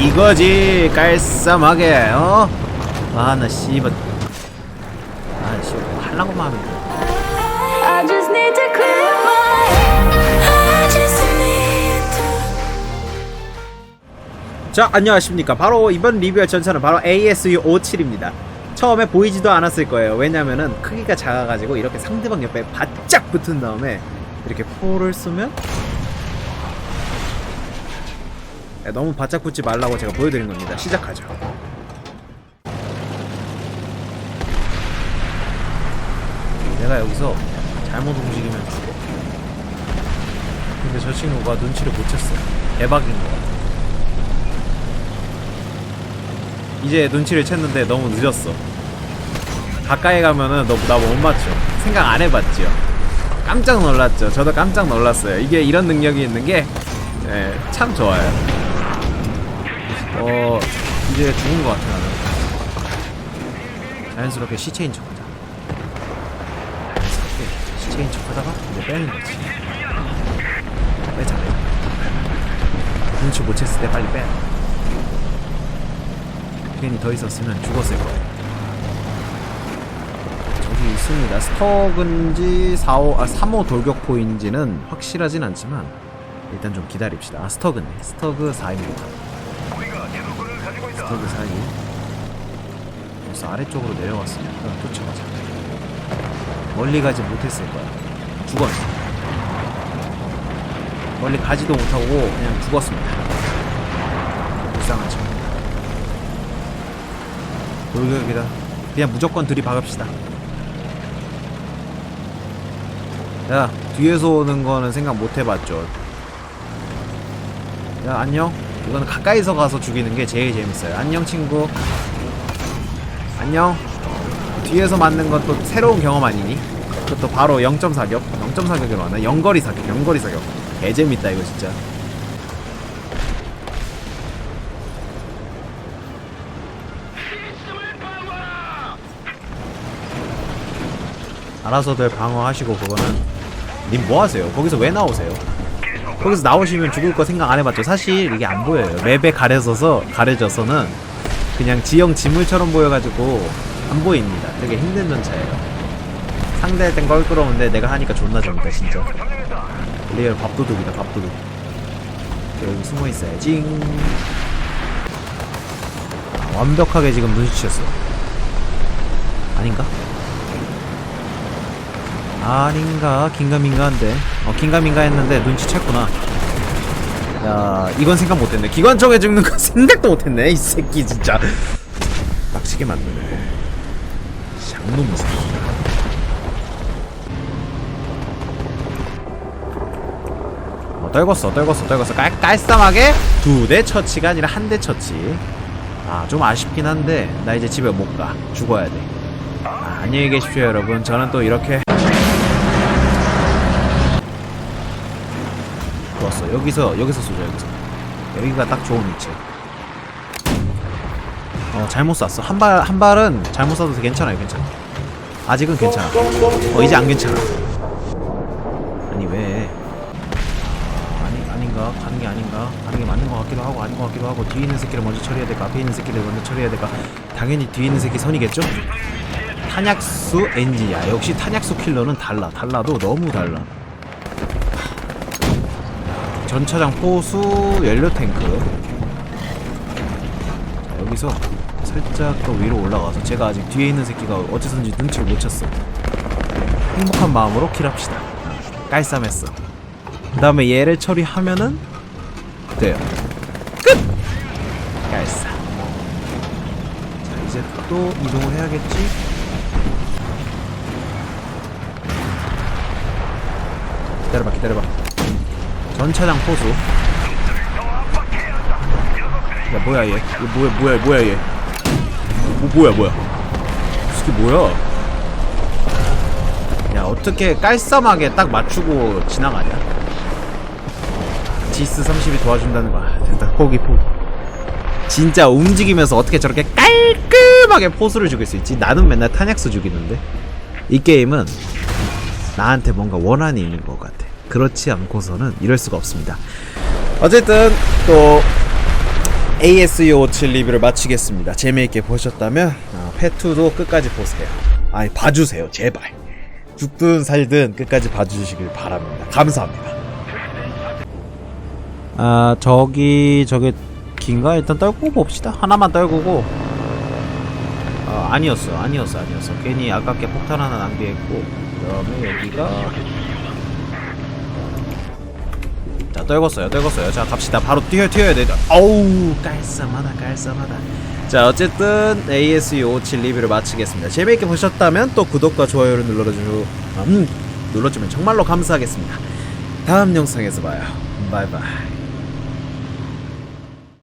이거지 깔쌈하게 어? 아나 씨발. 아 씨발 할라고 마음이 I just need to clear my I just need to 자 안녕하십니까. 바로 이번 리뷰할 전차는 바로 ASU 57입니다. 처음에 보이지도 않았을 거예요. 왜냐면은 크기가 작아가지고 이렇게 상대방 옆에 바짝 붙은 다음에 이렇게 포를 쏘면 야, 너무 바짝 붙지 말라고 제가 보여드린 겁니다 시작하죠 내가 여기서 잘못 움직이면 죽어 근데 저 친구가 눈치를 못 챘어 대박인 것 같아 이제 눈치를 챘는데 너무 늦었어. 가까이 가면은 너 나 못 맞죠. 생각 안 해봤죠. 깜짝 놀랐죠. 저도 깜짝 놀랐어요. 이게 이런 능력이 있는 게, 예, 참 좋아요. 어, 이제 죽은 것 같아, 나는. 자연스럽게 시체인 척 하자. 자연스럽게 시체인 척 하다가 이제 빼는 거지. 빼자, 빼. 눈치 못 챘을 때 빨리 빼. 괜히 더 있었으면 죽었을 거예요. 저기 있습니다. 스톡인지 4호, 아, 3호 돌격포인지는 확실하진 않지만 일단 좀 기다립시다. 아, 스톡은 스톡은 4입니다. 스톡은 4이. 그래서 아래쪽으로 내려왔으니까 쫓아가자. 멀리 가지 못했을 거야. 죽었어. 멀리 가지도 못하고 그냥 죽었습니다. 불쌍한 친구. 돌격이다. 그냥 무조건 들이박읍시다. 야, 뒤에서 오는 거는 생각 못 해봤죠. 야, 안녕. 이거는 가까이서 가서 죽이는 게 제일 재밌어요. 안녕, 친구. 안녕. 뒤에서 맞는 것도 새로운 경험 아니니? 그것도 바로 0점 사격. 0점 사격으로 하나? 영거리 사격, 영거리 사격. 개재밌다, 이거 진짜. 알아서들 방어하시고 그거는 님 뭐하세요? 거기서 왜 나오세요? 거기서 나오시면 죽을 거 생각 안 해봤죠? 사실 이게 안 보여요. 맵에 가려져서 가려져서는 그냥 지형 지물처럼 보여가지고 안 보입니다. 되게 힘든 전차예요. 상대할 땐 껄끄러운데 내가 하니까 존나 재밌다 진짜. 리얼 밥도둑이다 밥도둑 여기 숨어있어요. 찡 아, 완벽하게 지금 눈치챘어. 아닌가? 아닌가? 긴가민가한데. 어 긴가민가 했는데 눈치챘구나. 야 이건 생각 못했네. 기관총에 죽는 거 생각도 못했네 이 새끼 진짜. 빡치게 만드는 거 장놈 새끼 어 떨궜어 떨궜어 떨궜어. 깔, 깔쌈하게 두 대 처치가 아니라 한 대 처치. 아 좀 아쉽긴 한데 나 이제 집에 못 가. 죽어야 돼. 아, 안녕히 계십시오 여러분. 저는 또 이렇게 여기서 여기서 쏘자 여기서. 여기가 딱 좋은 위치. 어 잘못 쐈어. 한 발 한 발은 잘못 쏴도 괜찮아요 괜찮아 아직은 괜찮아. 어 이제 안 괜찮아. 아니 왜? 아니 아닌가? 가는 게 아닌가? 가는 게 맞는 것 같기도 하고 아닌 것 같기도 하고 뒤에 있는 새끼를 먼저 처리해야 될까? 앞에 있는 새끼를 먼저 처리해야 될까? 당연히 뒤에 있는 새끼 선이겠죠? 탄약수 엔지야. 역시 탄약수 킬러는 달라. 달라도 너무 달라 전차장 포수 연료 탱크. 자, 여기서 살짝 더 위로 올라가서 제가 아직 뒤에 있는 새끼가 어째선지 눈치를 못 챘어. 행복한 마음으로 킬합시다. 깔쌈했어. 그 다음에 얘를 처리하면은 돼요. 끝! 깔쌈. 자 이제 또 이동을 해야겠지? 기다려봐 기다려봐 전차장 포수. 야 뭐야 얘? 이거 뭐야 뭐야 뭐야 얘? 뭐, 뭐야 뭐야? 이 새끼 뭐야? 야 어떻게 깔쌈하게 딱 맞추고 지나가냐? 지스 30이 도와준다는 거야 됐다. 포기 포기. 진짜 움직이면서 어떻게 저렇게 깔끔하게 포수를 죽일 수 있지? 나는 맨날 탄약수 죽이는데. 이 게임은 나한테 뭔가 원한이 있는 것 같아. 그렇지 않고서는 이럴 수가 없습니다. 어쨌든 또 AS257 리뷰를 마치겠습니다. 재미있게 보셨다면 어, 패2도 끝까지 보세요. 아니 봐주세요 제발. 죽든 살든 끝까지 봐주시길 바랍니다. 감사합니다. 아 저기 저게 긴가 일단 떨고 봅시다. 하나만 떨구고. 어, 아니었어 아니었어 아니었어. 괜히 아깝게 폭탄 하나 낭비했고. 그다음에 여기가 떨궜어요 떨궜어요. 자 갑시다. 바로 뛰어 뛰어야 돼 어우 깔쌈하다 깔쌈하다. 자 어쨌든 AS257 리뷰를 마치겠습니다. 재미있게 보셨다면 또 구독과 좋아요를 눌러주시고 음, 눌러주면 정말로 감사하겠습니다. 다음 영상에서 봐요. 바이바이